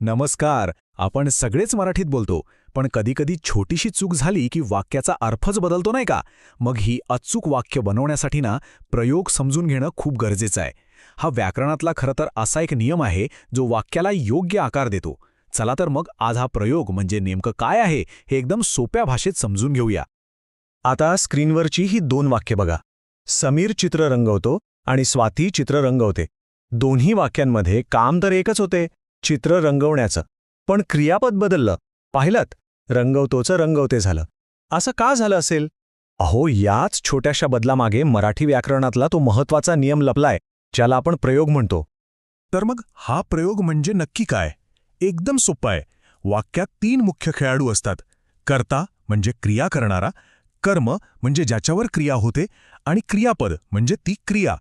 नमस्कार. आपण सगळेच मराठीत बोलतो पण कधीकधी छोटीशी चूक झाली की वाक्याचा अर्थच बदलतो नाही का? मग ही अचूक वाक्य बनवण्यासाठी ना प्रयोग समजून घेणं खूप गरजेचं आहे. हा व्याकरणातला खरं तर असा एक नियम आहे जो वाक्याला योग्य आकार देतो. चला तर मग आज हा प्रयोग म्हणजे नेमकं काय आहे हे एकदम सोप्या भाषेत समजून घेऊया. आता स्क्रीनवरची ही दोन वाक्य बघा. समीर चित्र रंगवतो आणि स्वाती चित्र रंगवते. दोन्ही वाक्यांमध्ये काम तर एकच होते. चित्र रंगवण्याचं. पण क्रियापद बदललं. पाहिलं रंगवतोचं रंगवते झालं. असं का झालं असेल? अहो याच छोट्याशा बदलामागे मराठी व्याकरणातला तो महत्त्वाचा नियम लपलाय ज्याला आपण प्रयोग म्हणतो. तर मग हा प्रयोग म्हणजे नक्की काय? एकदम सोपा आहे. वाक्यात तीन मुख्य खेळाडू असतात. कर्ता म्हणजे क्रिया करणारा कर्म म्हणजे ज्याच्यावर क्रिया होते आणि क्रियापद म्हणजे ती क्रिया.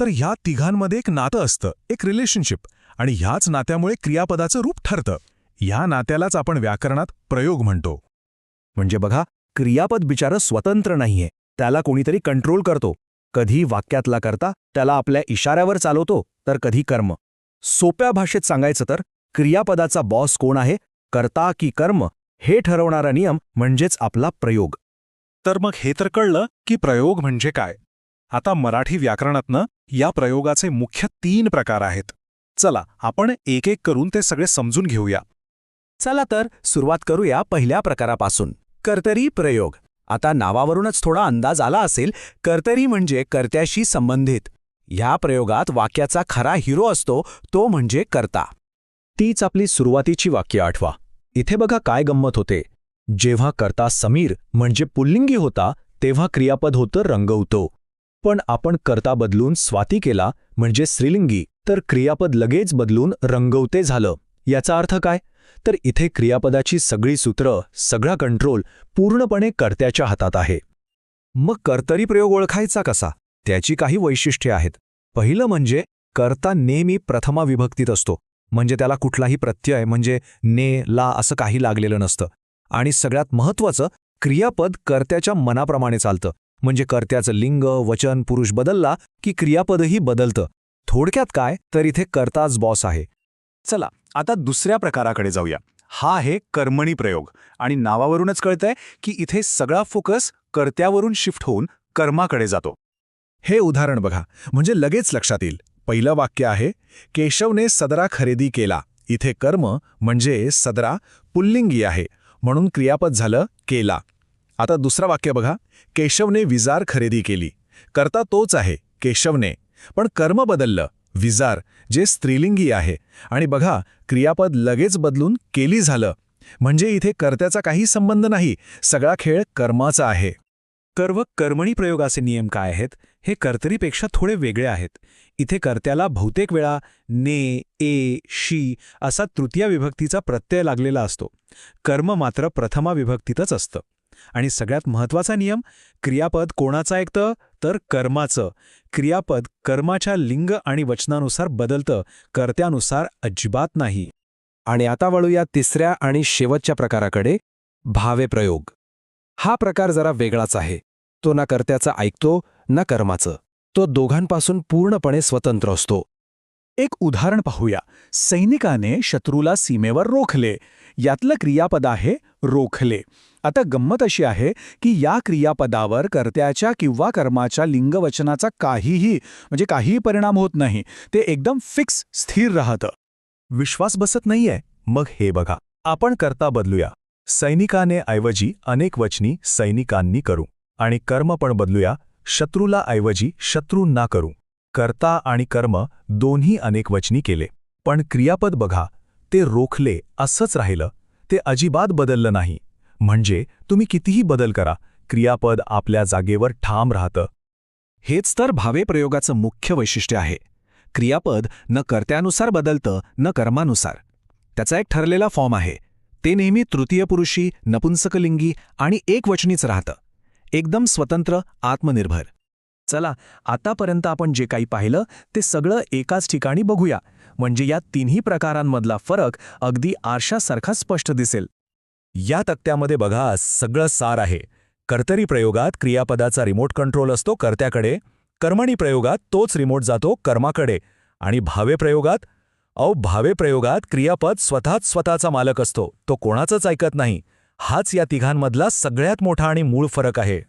तर ह्या तिघांमध्ये एक नातं असतं एक रिलेशनशिप आणि ह्याच नात्यामुळे क्रियापदाचं रूप ठरतं. ह्या नात्यालाच आपण व्याकरणात प्रयोग म्हणतो. म्हणजे बघा क्रियापद बिचारं स्वतंत्र नाहीये. त्याला कोणीतरी कंट्रोल करतो. कधी वाक्यातला करता त्याला आपल्या इशाऱ्यावर चालवतो तर कधी कर्म. सोप्या भाषेत सांगायचं तर क्रियापदाचा बॉस कोण आहे? करता की कर्म? हे ठरवणारा नियम म्हणजेच आपला प्रयोग. तर मग हे तर कळलं की प्रयोग म्हणजे काय. आता मराठी व्याकरणातनं या प्रयोगाचे मुख्य तीन प्रकार आहेत. चला आपण एक एक करून ते सगळे समजून घेऊया. चला तर सुरुवात करूया पहिल्या प्रकारापासून. कर्तरी प्रयोग. आता नावावरूनच थोडा अंदाज आला असेल कर्तरी म्हणजे कर्त्याशी संबंधित. ह्या प्रयोगात वाक्याचा खरा हिरो असतो तो म्हणजे कर्ता. तीच आपली सुरुवातीची वाक्य आठवा. इथे बघा काय गंमत होते. जेव्हा कर्ता समीर म्हणजे पुल्लिंगी होता तेव्हा क्रियापद होतं रंगवतो. पण आपण कर्ता बदलून स्वाती केला म्हणजे स्त्रीलिंगी. तर क्रियापद लगेच बदलून रंगवते झालं. याचा अर्थ काय? तर इथे क्रियापदाची सगळी सूत्र सगळा कंट्रोल पूर्णपणे कर्त्याच्या हातात आहे. मग कर्तरी प्रयोग ओळखायचा कसा? त्याची काही वैशिष्ट्ये आहेत. पहिलं म्हणजे कर्ता नेहमी प्रथमा विभक्तीत असतो. म्हणजे त्याला कुठलाही प्रत्यय म्हणजे ने ला असं काही लागलेलं नसतं. आणि सगळ्यात महत्त्वाचं क्रियापद कर्त्याच्या मनाप्रमाणे चालतं. म्हणजे कर्त्याचं लिंग वचन पुरुष बदलला की क्रियापदही बदलतं. थोडक्यात काय? तर इथे कर्ताच बॉस आहे. चला आता दुसऱ्या प्रकाराकडे जाऊया. हा आहे कर्मणी प्रयोग. आणि नावावरूनच कळतंय की इथे सगळा फोकस कर्त्यावरून शिफ्ट होऊन कर्माकडे जातो. हे उदाहरण बघा. म्हणजे लगेच लक्षात येईल. पहिलं वाक्य आहे केशवने सदरा खरेदी केला. इथे कर्म म्हणजे सदरा पुल्लिंगी आहे. म्हणून क्रियापद झालं केला. आता दुसरं वाक्य बघा. केशवने विजार खरेदी केली. करता तोच आहे. केशवने पण कर्म बदललं. विजार जे स्त्रीलिंगी आहे. आणि बघा क्रियापद लगेच बदलून केली झालं. म्हणजे इथे कर्त्याचा काही संबंध नाही. सगळा खेळ कर्माचा आहे. कर्व कर्मणी प्रयोगाचे नियम काय आहेत? हे कर्तरीपेक्षा थोडे वेगळे आहेत. इथे कर्त्याला बहुतेक वेळा ने ए शी असा तृतीय विभक्तीचा प्रत्यय लागलेला असतो. कर्म मात्र प्रथमा विभक्तीतच असतं. आणि सगळ्यात महत्त्वाचा नियम क्रियापद कोणाचा ऐकतं तर तर कर्माचं. क्रियापद कर्माच्या लिंग आणि वचनानुसार बदलतं. कर्त्यानुसार अजिबात नाही. आणि आता वळूया तिसऱ्या आणि शेवटच्या प्रकाराकडे. भावे प्रयोग. हा प्रकार जरा वेगळाच आहे. तो ना कर्त्याचा ऐकतो ना कर्माचं. तो दोघांपासून पूर्णपणे स्वतंत्र असतो. एक उदाहरण पाहूया. सैनिकाने शत्रूला सीमेवर रोखले. यातलं क्रियापद आहे रोखले. आता गंमत अशी आहे की या क्रियापदावर कर्त्याच्या किंवा कर्माच्या लिंगवचनाचा काहीही म्हणजे काहीही परिणाम होत नाही. ते एकदम फिक्स स्थिर राहतं. विश्वास बसत नाहीये. मग हे बघा. आपण करता बदलूया. सैनिकाने ऐवजी अनेक वचनी सैनिकांनी करू. आणि कर्म पण बदलूया. शत्रूला ऐवजी शत्रूंना करू. कर्ता आणि कर्म दोन्ही अनेक वचनी केले. पण क्रियापद बघा. ते रोखले असंच राहिलं. ते अजिबात बदललं नाही. म्हणजे तुम्ही कितीही बदल करा क्रियापद आपल्या जागेवर ठाम राहतं. हेच तर भावे प्रयोगाचं मुख्य वैशिष्ट्य आहे. क्रियापद न कर्त्यानुसार बदलतं न कर्मानुसार. त्याचा एक ठरलेला फॉर्म आहे. ते नेहमी तृतीय पुरुषी नपुंसकलिंगी आणि एकवचनीच राहतं. एकदम स्वतंत्र आत्मनिर्भर. चला आतापर्यंत आपण जे काही पाहिलं ते सगळं एकाच ठिकाणी बघूया. म्हणजे या तिन्ही प्रकारांमधला फरक अगदी आरशासारखा स्पष्ट दिसेल. या तक्त्यामध्ये बघा सगळं सार आहे. कर्तरी प्रयोगात क्रियापदाचा रिमोट कंट्रोल असतो कर्त्याकडे कर्मणी प्रयोगात तोच रिमोट जातो कर्माकडे. आणि भावे प्रयोगात? औ भावे प्रयोगात क्रियापद स्वतःच स्वतःचा मालक असतो तो कोणाचंच ऐकत नाही. हाच या तिघांमधला सगळ्यात मोठा आणि मूळ फरक आहे.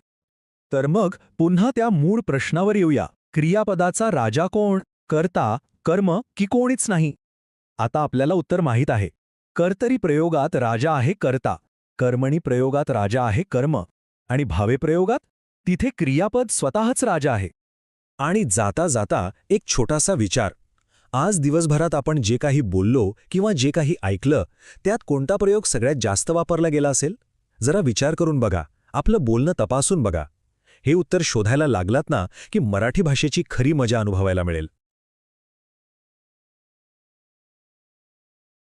तर मग पुन्हा त्या मूळ प्रश्नावर येऊया. क्रियापदाचा राजा कोण? कर्ता कर्म की कोणीच नाही? आता आपल्याला उत्तर माहीत आहे. कर्तरी प्रयोगात राजा आहे कर्ता कर्मणी प्रयोगात राजा आहे कर्म आणि भावे प्रयोगात तिथे क्रियापद स्वतःच राजा आहे. आणि जाता जाता एक छोटासा विचार. आज दिवसभरात आपण जे काही बोललो किंवा जे काही ऐकलं त्यात कोणता प्रयोग सगळ्यात जास्त वापरला गेला असेल? जरा विचार करून बघा आपलं बोलणं तपासून बघा. हे उत्तर शोधायला लागलात ना की मराठी भाषेची खरी मजा अनुभवायला मिळेल.